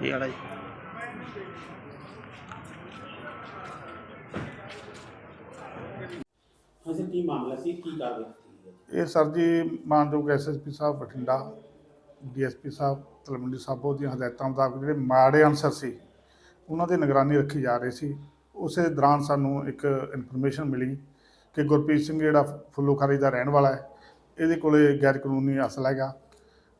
ਕੀ ਹਾਲ ਹੈ। ਜੀ ਸਰ ਕੀ ਮਾਮਲਾ ਸੀ? ਕੀ ਕਾਰਵਾਈ ਕੀਤੀ ਹੈ? ਇਹ ਸਰ ਜੀ ਮਾਨਯੋਗ ਐਸਐਸਪੀ ਸਾਹਿਬ ਬਠਿੰਡਾ ਡੀਐਸਪੀ ਸਾਹਿਬ ਤਲਵੰਡੀ ਸਾਬੋ ਦੀਆਂ ਹਦਾਇਤਾਂ ਮੁਤਾਬਕ ਜਿਹੜੇ ਮਾੜੇ ਅਨਸਰ ਸੀ ਉਹਨਾਂ ਦੀ ਨਿਗਰਾਨੀ ਰੱਖੀ ਜਾ ਰਹੀ ਸੀ। ਉਸੇ ਦੌਰਾਨ ਸਾਨੂੰ ਇੱਕ ਇਨਫੋਰਮੇਸ਼ਨ ਮਿਲੀ ਕਿ ਗੁਰਪ੍ਰੀਤ ਸਿੰਘ ਜਿਹੜਾ ਫੁੱਲੋਖਾਰੀ ਦਾ ਰਹਿਣ ਵਾਲਾ ਹੈ ਇਹਦੇ ਕੋਲੇ ਗੈਰ ਕਾਨੂੰਨੀ ਅਸਲ ਹੈਗਾ।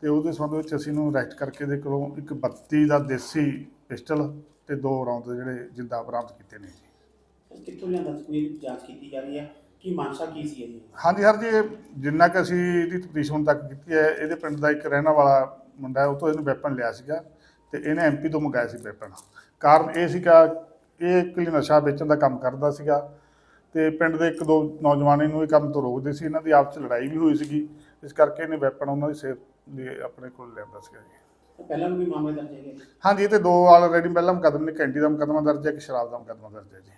ਤੇ ਉਹਦੇ ਸੰਬੰਧ ਵਿੱਚ ਅਸੀਂ ਇਹਨੂੰ ਅਰੈਸਟ ਕਰਕੇ ਇਹਦੇ ਕੋਲੋਂ ਇੱਕ 32 ਦਾ ਦੇਸੀ ਪਿਸਟਲ ਤੇ ਦੋ ਰੌਂਦ ਜਿਹੜੇ ਜਿੰਦਾ ਬਰਾਮਦ ਕੀਤੇ ਨੇ ਜੀ। ਕਿੱਥੋਂ ਲਿਆਂਦਾ? ਸੀ ਕੋਈ ਜਾਂਚ ਕੀਤੀ ਜਾ ਰਹੀ ਹੈ? ਕੀ ਮਾਨਸਾ ਕੀ ਸੀ ਇਹਦੀ? ਹਾਂਜੀ ਹਰ ਜੀ ਇਹ ਜਿੰਨਾ ਕਿ ਅਸੀਂ ਇਹਦੀ ਤਫਤੀਸ਼ ਹੁਣ ਤੱਕ ਕੀਤੀ ਹੈ ਇਹਦੇ ਪਿੰਡ ਦਾ ਇੱਕ ਰਹਿਣ ਵਾਲਾ ਮੁੰਡਾ ਹੈ ਉਹ ਤੋਂ ਇਹਨੂੰ ਵੈਪਨ ਲਿਆ ਸੀਗਾ ਤੇ ਇਹਨੇ ਐਮਪੀ ਤੋਂ ਮੰਗਾਇਆ ਸੀ ਵੈਪਨ ਕਾਰਨ ਇਹ ਸੀਗਾ ਇਹ ਇੱਕ ਨਸ਼ਾ ਵੇਚਣ ਦਾ ਕੰਮ ਕਰਦਾ ਸੀਗਾ ਤੇ ਪਿੰਡ ਦੇ ਇੱਕ ਦੋ ਨੌਜਵਾਨ ਇਹਨੂੰ ਇਹ ਕੰਮ ਤੋਂ ਰੋਕਦੇ ਸੀ ਇਹਨਾਂ ਦੀ ਆਪਸ 'ਚ ਲੜਾਈ ਵੀ ਹੋਈ ਸੀਗੀ। ਇਸ ਕਰਕੇ ਇਹਨੇ ਵੈਪਨ ਉਹਨਾਂ ਦੀ ਸੇਫ ਲਈ ਆਪਣੇ ਕੋਲ ਲਿਆਂਦਾ ਸੀਗਾ ਜੀ। ਪਹਿਲਾਂ ਵੀ ਮਾਮਲੇ ਦਰਜ ਹੈਗੇ ਹਾਂਜੀ ਇਹ ਤੇ ਦੋ ਆਲਰੇਡੀ ਪਹਿਲਾਂ ਮੁਕੱਦਮੇ ਨੇ ਕੈਂਟੀ ਦਾ ਮੁਕੱਦਮਾ ਦਰਜ ਹੈ ਕਿ ਸ਼ਰਾਬ ਦਾ ਮੁਕੱਦਮਾ ਦਰਜ ਹੈ ਜੀ।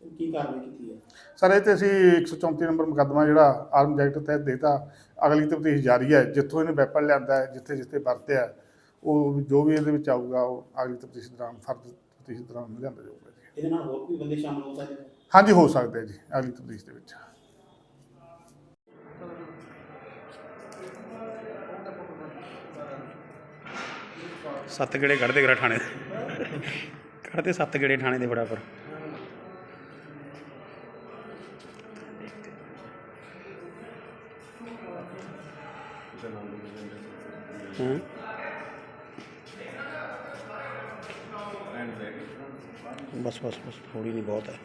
ਕੀ ਕਾਰਵਾਈ ਕੀਤੀ ਹੈ? ਸਰ ਇਹ ਤੇ ਅਸੀਂ 134 ਨੰਬਰ ਮੁਕੱਦਮਾ ਜਿਹੜਾ ਆਰਮ ਐਕਟ ਤਹਿਤ ਦੇਤਾ ਅਗਲੀ ਤਫਤੀਸ਼ ਜਾਰੀ ਹੈ। ਜਿੱਥੋਂ ਇਹਨੇ ਵੈਪਨ ਲਿਆਂਦਾ ਹੈ ਜਿੱਥੇ ਜਿੱਥੇ ਵਰਤਿਆ ਉਹ ਜੋ ਵੀ ਇਹਦੇ ਵਿੱਚ ਆਊਗਾ ਉਹ ਅਗਲੀ ਤਫਤੀਸ਼ ਦੌਰਾਨ ਫਰਦ ਤਫਤੀਸ਼ ਦੌਰਾਨ ਲਿਆਂਦਾ ਜਾਊਗਾ ਜੀ। ਇਹਦੇ ਨਾਲ ਹੋਰ ਕੋਈ ਬੰਦੇ ਸ਼ਾਮਲ ਹੋ ਸਕਦੇ ਹਾਂਜੀ ਹੋ ਸਕਦਾ ਜੀ ਅਗਲੀ ਤਫਤੀਸ਼ ਦੇ ਵਿੱਚ। ਸੱਤ ਗੇੜੇ ਕੱਢਦੇ ਕਰਾ ਥਾਣੇ ਦੇ। ਕੱਢਦੇ ਸੱਤ ਗੇੜੇ ਥਾਣੇ ਦੇ ਬੜਾ ਪਰ ਹਾਂ। ਬਸ ਬਸ ਬਸ ਥੋੜੀ ਨਹੀਂ ਬਹੁਤ ਹੈ।